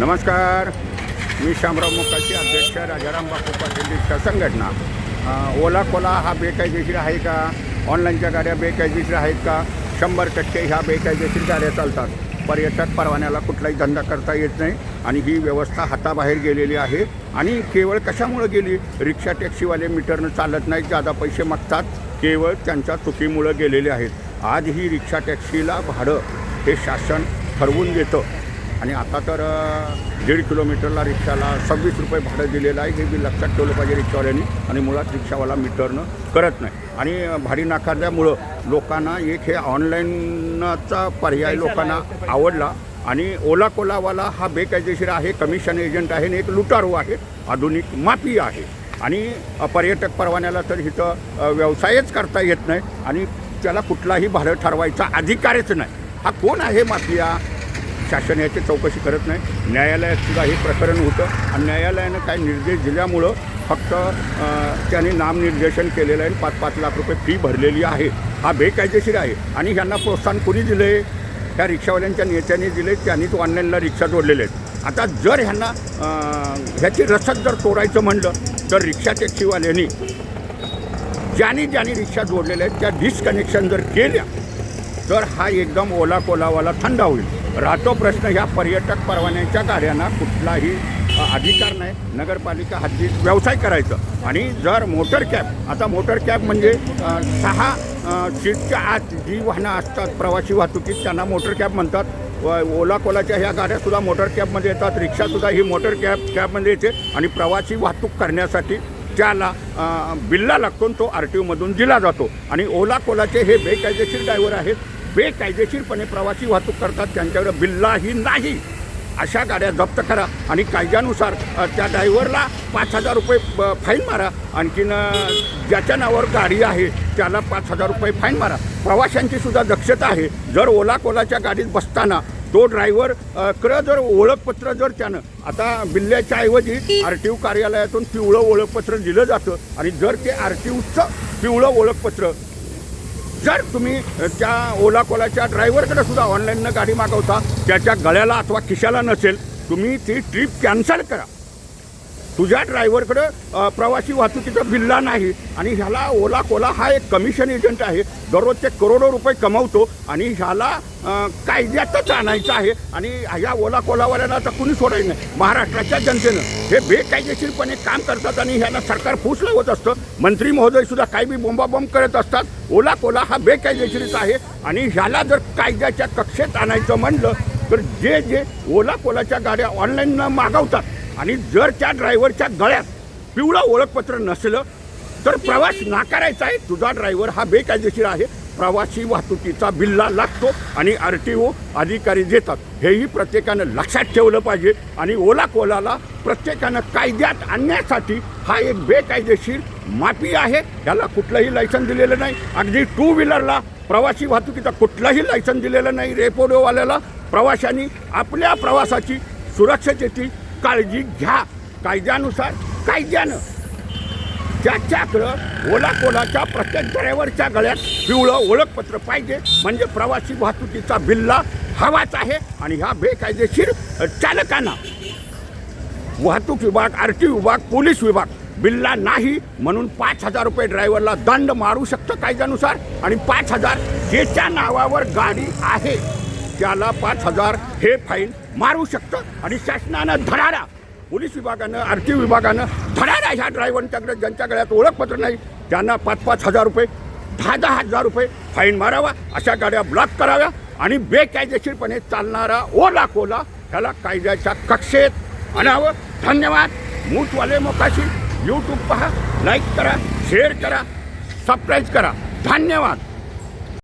नमस्कार. मी शामराव मुकाशी अध्यक्ष राजाराम बापू पाटील रिक्षा संघटना ओला कोला हा बेकायदेशीर आहे का? ऑनलाईनच्या गाड्या बेकायदेशीर आहेत का? शंभर टक्के ह्या बेकायदेशीर गाड्या चालतात. पर्यटक परवान्याला कुठलाही धंदा करता येत नाही आणि ही व्यवस्था हाताबाहेर गेलेली आहे आणि केवळ कशामुळं गेली? रिक्षा टॅक्सीवाले मीटरनं चालत नाहीत जादा पैसे मागतात. केवळ त्यांच्या चुकीमुळं गेलेले आहेत. आज ही रिक्षा टॅक्सीला भाडं हे शासन ठरवून देतं. आणि आता तर दीड किलोमीटरला रिक्षाला सव्वीस रुपये भाडं दिलेलं आहे हे बी लक्षात ठेवलं पाहिजे रिक्षावाल्यांनी. आणि मुळात रिक्षावाला मीटरनं करत नाही. आणि भाडी नाकारल्यामुळं लोकांना एक हे ऑनलाईनचा पर्याय लोकांना आवडला. आणि ओला कोलावाला हा बेकायदेशीर आहे कमिशन एजंट आहे आणि एक लुटारू आहे आधुनिक माफी आहे. आणि पर्यटक परवान्याला तर इथं व्यवसायच करता येत नाही. आणि त्याला कुठलाही भाडं ठरवायचा अधिकारच नाही. हा कोण आहे माफिया? शासन याची चौकशी करत नाही. न्यायालयात सुद्धा हे प्रकरण होतं आणि न्यायालयानं काय निर्देश दिल्यामुळं फक्त त्यांनी नामनिर्देशन केलेलं आहे पाच पाच लाख रुपये फी भरलेली आहे. हा बेकायदेशीर आहे आणि ह्यांना प्रोत्साहन कोणी दिलं आहे ह्या रिक्षावाल्यांच्या नेत्यांनी दिले त्यांनीच ऑनलाईनला रिक्षा जोडलेले आहेत. आता जर ह्यांना ह्याची रसद जर तोडायचं म्हणलं तर रिक्षा टॅक्सीवाल्यांनी ज्यांनी ज्यांनी रिक्षा जोडलेल्या आहेत त्या डिस्कनेक्शन जर केल्या तर हा एकदम ओला कोलावाला थंड होईल. राहतो प्रश्न ह्या पर्यटक परवान्याच्या गाड्यांना कुठलाही अधिकार नाही. नगरपालिका हद्दीत व्यवसाय करायचं. आणि जर मोटर कॅब आता मोटर कॅब म्हणजे सहा सीटच्या आत जी वाहनं असतात प्रवासी वाहतुकीत त्यांना मोटर कॅब म्हणतात. व ओला कोलाच्या ह्या गाड्यासुद्धा मोटर कॅबमध्ये येतात. रिक्षासुद्धा ही मोटर कॅब कॅबमध्ये येते. आणि प्रवासी वाहतूक करण्यासाठी त्याला बिल्ला लागतो तो आर टी ओमधून दिला जातो. आणि ओला कोलाचे हे बेकायदेशीर ड्रायव्हर आहेत. बेकायदेशीरपणे प्रवासी वाहतूक करतात त्यांच्याकडे बिल्लाही नाही. अशा गाड्या जप्त करा आणि कायद्यानुसार त्या ड्रायव्हरला पाच हजार रुपये ब- फाईन मारा. आणखीन ज्याच्या नावावर गाडी आहे त्याला पाच हजार रुपये फाईन मारा. प्रवाशांची सुद्धा दक्षता आहे. जर ओला कोलाच्या गाडीत बसताना तो ड्रायव्हर क्र जर ओळखपत्र जर त्यानं आता बिल्ल्याच्या ऐवजी आर टी ओ कार्यालयातून पिवळं ओळखपत्र दिलं जातं. आणि जर ते आर टी ओचं पिवळं ओळखपत्र जर तुम्ही त्या ओला कोलाच्या ड्रायव्हरकडे सुद्धा ऑनलाईननं गाडी मागवता त्याच्या गळ्याला अथवा खिशाला नसेल तुम्ही ती ट्रिप कॅन्सल करा. तुझ्या ड्रायव्हरकडं प्रवासी वाहतुकीचा बिल्ला नाही आणि ह्याला ओला कोला हा एक कमिशन एजंट आहे. दररोजचे करोडो रुपये कमवतो आणि ह्याला कायद्यातच आणायचं आहे आणि ह्या ओला कोलावाल्याला तर कुणी सोडायचं नाही. महाराष्ट्राच्या जनतेनं हे बेकायदेशीरपणे काम करतात आणि ह्यांना सरकार फूस लावत असतं. मंत्री महोदयसुद्धा काही बी बोंबाबोंब करत असतात. ओला कोला हा बेकायदेशीरच आहे आणि ह्याला जर कायद्याच्या कक्षेत आणायचं म्हणलं तर जे जे ओला कोलाच्या गाड्या ऑनलाईन मागवतात आणि जर त्या ड्रायव्हरच्या गळ्यात पिवळं ओळखपत्र नसलं तर प्रवास नाकारायचा आहे. तुझा ड्रायव्हर हा बेकायदेशीर आहे. प्रवासी वाहतुकीचा बिल्ला लागतो आणि आर टी ओ अधिकारी देतात. हेही प्रत्येकानं लक्षात ठेवलं पाहिजे आणि ओला कोलाला प्रत्येकानं कायद्यात आणण्यासाठी हा एक बेकायदेशीर माफी आहे. याला कुठलंही लायसन दिलेलं नाही. अगदी टू व्हीलरला प्रवासी वाहतुकीचा कुठलाही लायसन दिलेलं नाही. रेपोडोवाल्याला प्रवाशांनी आपल्या प्रवासाची सुरक्षतेची काळजी घ्या. कायद्यानुसार कायद्यानं. त्याच्याकडं ओला कोलाच्या प्रत्येक ड्रायव्हरच्या गळ्यात पिवळं ओळखपत्र पाहिजे. म्हणजे प्रवासी वाहतुकीचा बिल्ला हवाच आहे आणि ह्या बेकायदेशीर चालकांना. वाहतूक विभाग आर टी विभाग पोलीस विभाग बिल्ला नाही म्हणून पाच हजार रुपये ड्रायव्हरला दंड मारू शकतं कायद्यानुसार आणि पाच हजार ज्याच्या नावावर गाडी आहे त्याला पाच हजार हे फाईन मारू शकतं. आणि शासनानं धडाडा पोलीस विभागानं आर विभागानं धडाडा ह्या ड्रायव्हरच्याकडे ज्यांच्या गळ्यात ओळखपत्र नाही त्यांना पाच पाच हजार रुपये दहा दहा हजार रुपये फाईन मारावा अशा गाड्या ब्लॉक कराव्या आणि बेकायदेशीरपणे चालणारा ओला कोला ह्याला कायद्याच्या कक्षेत आणावं. धन्यवाद. मूठवाले मोकाशी. यूट्यूब पहा लाईक करा शेअर करा सबस्क्राईब करा. धन्यवाद.